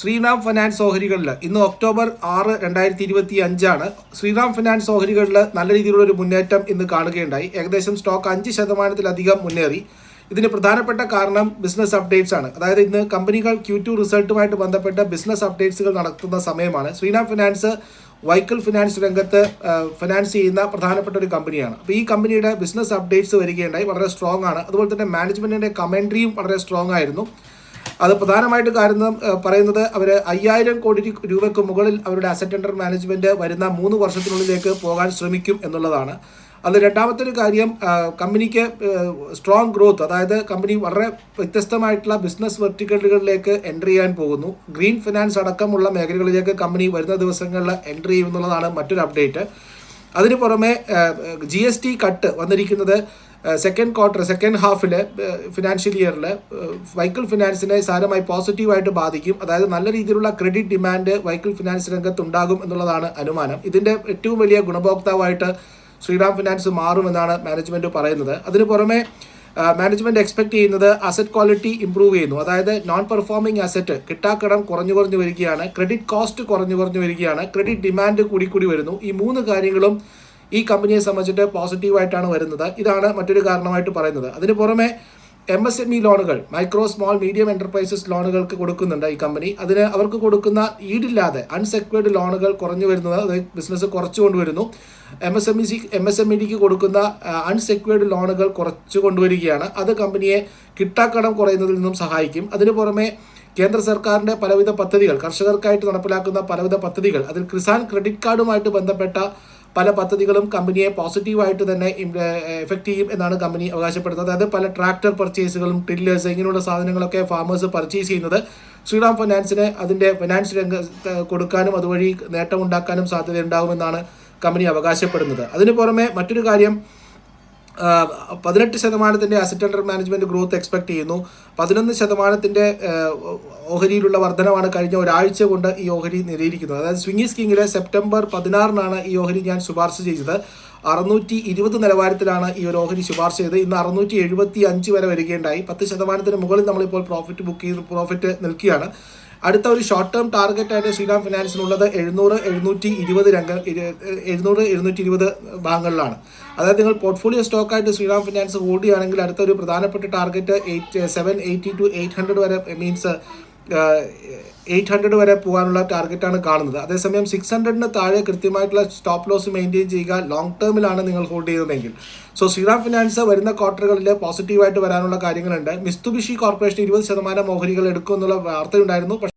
Sriram finance ഓഹരികളിൽ ഇന്ന് October ആറ് രണ്ടായിരത്തി ഇരുപത്തി അഞ്ചാണ് ശ്രീറാം ഫിനാൻസ് ഓഹരികളിൽ നല്ല രീതിയിലുള്ള ഒരു മുന്നേറ്റം ഇന്ന് കാണുകയുണ്ടായി. ഏകദേശം സ്റ്റോക്ക് അഞ്ച് ശതമാനത്തിലധികം മുന്നേറി. ഇതിന് പ്രധാനപ്പെട്ട കാരണം ബിസിനസ് അപ്ഡേറ്റ്സ് ആണ്. അതായത് ഇന്ന് കമ്പനികൾ ക്യൂ ടു റിസൾട്ടുമായിട്ട് ബന്ധപ്പെട്ട ബിസിനസ് അപ്ഡേറ്റ്സുകൾ നടത്തുന്ന സമയമാണ്. ശ്രീറാം ഫിനാൻസ് വൈക്കിൾ ഫിനാൻസ് രംഗത്ത് ഫിനാൻസ് ചെയ്യുന്ന പ്രധാനപ്പെട്ട ഒരു കമ്പനിയാണ്. അപ്പോൾ ഈ കമ്പനിയുടെ ബിസിനസ് അപ്ഡേറ്റ്സ് വരികയുണ്ടായി. വളരെ സ്ട്രോങ് ആണ്. അതുപോലെ തന്നെ മാനേജ്മെന്റിന്റെ കമൻട്രിയും വളരെ സ്ട്രോങ് ആയിരുന്നു. അത് പ്രധാനമായിട്ട് കാരണം പറയുന്നത് അവർ അയ്യായിരം കോടി രൂപയ്ക്ക് മുകളിൽ അവരുടെ അസറ്റ് അണ്ടർ മാനേജ്മെന്റ് വരുന്ന മൂന്ന് വർഷത്തിനുള്ളിലേക്ക് പോകാൻ ശ്രമിക്കും എന്നുള്ളതാണ്. അത് രണ്ടാമത്തെ ഒരു കാര്യം കമ്പനിക്ക് സ്ട്രോങ് ഗ്രോത്ത് അതായത് കമ്പനി വളരെ വ്യത്യസ്തമായിട്ടുള്ള ബിസിനസ് വെർട്ടിക്കലുകളിലേക്ക് എൻട്രി ചെയ്യാൻ പോകുന്നു. ഗ്രീൻ ഫിനാൻസ് അടക്കമുള്ള മേഖലകളിലേക്ക് കമ്പനി വരുന്ന ദിവസങ്ങളിൽ എൻട്രി ചെയ്യുമെന്നുള്ളതാണ് മറ്റൊരു അപ്ഡേറ്റ് അതിനു പുറമെ ജി എസ് ടി കട്ട് വന്നിരിക്കുന്നത് സെക്കൻഡ് ക്വാർട്ടർ സെക്കൻഡ് ഹാഫിൽ ഫിനാൻഷ്യൽ ഇയറിൽ വൈക്കിൾ ഫിനാൻസിനെ സാരമായി പോസിറ്റീവായിട്ട് ബാധിക്കും. അതായത് നല്ല രീതിയിലുള്ള ക്രെഡിറ്റ് ഡിമാൻഡ് വൈക്കിൾ ഫിനാൻസ് രംഗത്ത് ഉണ്ടാകും എന്നുള്ളതാണ് അനുമാനം. ഇതിന്റെ ഏറ്റവും വലിയ ഗുണഭോക്താവായിട്ട് ശ്രീറാം ഫിനാൻസ് മാറുമെന്നാണ് മാനേജ്മെന്റ് പറയുന്നത്. അതിന് പുറമെ മാനേജ്മെന്റ് എക്സ്പെക്ട് ചെയ്യുന്നത് അസറ്റ് ക്വാളിറ്റി ഇംപ്രൂവ് ചെയ്യുന്നു. അതായത് നോൺ പെർഫോമിംഗ് അസറ്റ് കിട്ടാക്കടം കുറഞ്ഞു കുറഞ്ഞു വരികയാണ് ക്രെഡിറ്റ് കോസ്റ്റ് കുറഞ്ഞു കുറഞ്ഞു വരികയാണ് ക്രെഡിറ്റ് ഡിമാൻഡ് കൂടി കൂടി വരുന്നു. ഈ മൂന്ന് കാര്യങ്ങളും ഈ കമ്പനിയെ സംബന്ധിച്ചിട്ട് പോസിറ്റീവായിട്ടാണ് വരുന്നത്. ഇതാണ് മറ്റൊരു കാരണമായിട്ട് പറയുന്നത്. അതിന് പുറമെ എം എസ് എം ഇ ലോണുകൾ മൈക്രോ സ്മോൾ മീഡിയം എന്റർപ്രൈസസ് ലോണുകൾക്ക് കൊടുക്കുന്നുണ്ട് ഈ കമ്പനി. അതിന് അവർക്ക് കൊടുക്കുന്ന ഈടില്ലാതെ അൺസെക്യൂർഡ് ലോണുകൾ കുറഞ്ഞു വരുന്നത് ബിസിനസ് കുറച്ചു കൊണ്ടുവരുന്നു. M S M E C M S M E ഡിക്ക് കൊടുക്കുന്ന അൺസെക്യൂർഡ് ലോണുകൾ കുറച്ചു കൊണ്ടുവരികയാണ്. അത് കമ്പനിയെ കിട്ടാക്കടം കുറയുന്നതിൽ നിന്നും സഹായിക്കും. അതിന് പുറമെ കേന്ദ്ര സർക്കാരിന്റെ പലവിധ പദ്ധതികൾ കർഷകർക്കായിട്ട് നടപ്പിലാക്കുന്ന പലവിധ പദ്ധതികൾ അതിൽ കിസാൻ ക്രെഡിറ്റ് കാർഡുമായിട്ട് ബന്ധപ്പെട്ട പല പദ്ധതികളും കമ്പനിയെ പോസിറ്റീവായിട്ട് തന്നെ എഫക്റ്റ് ചെയ്യും എന്നാണ് കമ്പനി അവകാശപ്പെടുന്നത്. അതായത് പല ട്രാക്ടർ പർച്ചേസുകളും ടില്ലേഴ്സ് ഇങ്ങനെയുള്ള സാധനങ്ങളൊക്കെ ഫാമേഴ്സ് പർച്ചേസ് ചെയ്യുന്നത് ശ്രീറാം ഫിനാൻസിന് അതിന്റെ ഫിനാൻസ് രംഗ കൊടുക്കാനും അതുവഴി നേട്ടമുണ്ടാക്കാനും സാധ്യതയുണ്ടാകുമെന്നാണ് കമ്പനി അവകാശപ്പെടുന്നത്. അതിനു പുറമെ മറ്റൊരു കാര്യം പതിനെട്ട് ശതമാനത്തിന്റെ asset under management growth expect ചെയ്യുന്നു. പതിനൊന്ന് ശതമാനത്തിന്റെ ഓഹരിയിലുള്ള വർധനമാണ് കഴിഞ്ഞ ഒരാഴ്ച കൊണ്ട് ഈ ഓഹരി നിലയിരിക്കുന്നത്. അതായത് സ്വിംഗി സ്കിങ്ങിലെ സെപ്റ്റംബർ പതിനാറിനാണ് ഈ ഓഹരി ഞാൻ ശുപാർശ ചെയ്തത്. അറുന്നൂറ്റി ഇരുപത് നിലവാരത്തിലാണ് ഈ ഒരു ഓഹരി ശുപാർശ ചെയ്തത്. ഇന്ന് അറുന്നൂറ്റി എഴുപത്തി അഞ്ച് വരെ വരികയുണ്ടായി. പത്ത് ശതമാനത്തിന് മുകളിൽ നമ്മളിപ്പോൾ പ്രോഫിറ്റ് ബുക്ക് ചെയ്ത് പ്രോഫിറ്റ് നിൽക്കുകയാണ്. അടുത്ത ഒരു ഷോർട്ട് ടേം ടാർഗറ്റ് ആയിട്ട് ശ്രീറാം ഫിനാൻസിനുള്ളത് എഴുന്നൂറ് എഴുന്നൂറ്റി ഇരുപത് രംഗ എഴുന്നൂറ് എഴുന്നൂറ്റി ഇരുപത് ഭാഗങ്ങളിലാണ്. അതായത് നിങ്ങൾ പോർട്ട്ഫോളിയോ സ്റ്റോക്കായിട്ട് ശ്രീറാം ഫിനാൻസ് ഹോൾഡ് അടുത്ത ഒരു പ്രധാനപ്പെട്ട target eight seven eighty two eight hundred വരെ മീൻസ് എയ്റ്റ് ഹൺഡ്രഡ് വരെ പോകാനുള്ള ടാർഗറ്റാണ് കാണുന്നത്. അതേസമയം സിക്സ് ഹൺഡ്രഡിന് താഴെ കൃത്യമായിട്ടുള്ള സ്റ്റോപ്പ് ലോസ് മെയിന്റെയിൻ ചെയ്യുക ലോങ് ടേമിലാണ് നിങ്ങൾ ഹോൾഡ് ചെയ്യുന്നതെങ്കിൽ. സോ ശ്രീറാം ഫിനാൻസ് വരുന്ന ക്വാർട്ടറുകളിൽ പോസിറ്റീവായിട്ട് വരാനുള്ള കാര്യങ്ങളുണ്ട്. മിസ്തുബിഷി കോർപ്പറേഷൻ ഇരുപത് ശതമാനം ഓഹരികൾ എടുക്കുമെന്നുള്ള വാർത്തയുണ്ടായിരുന്നു.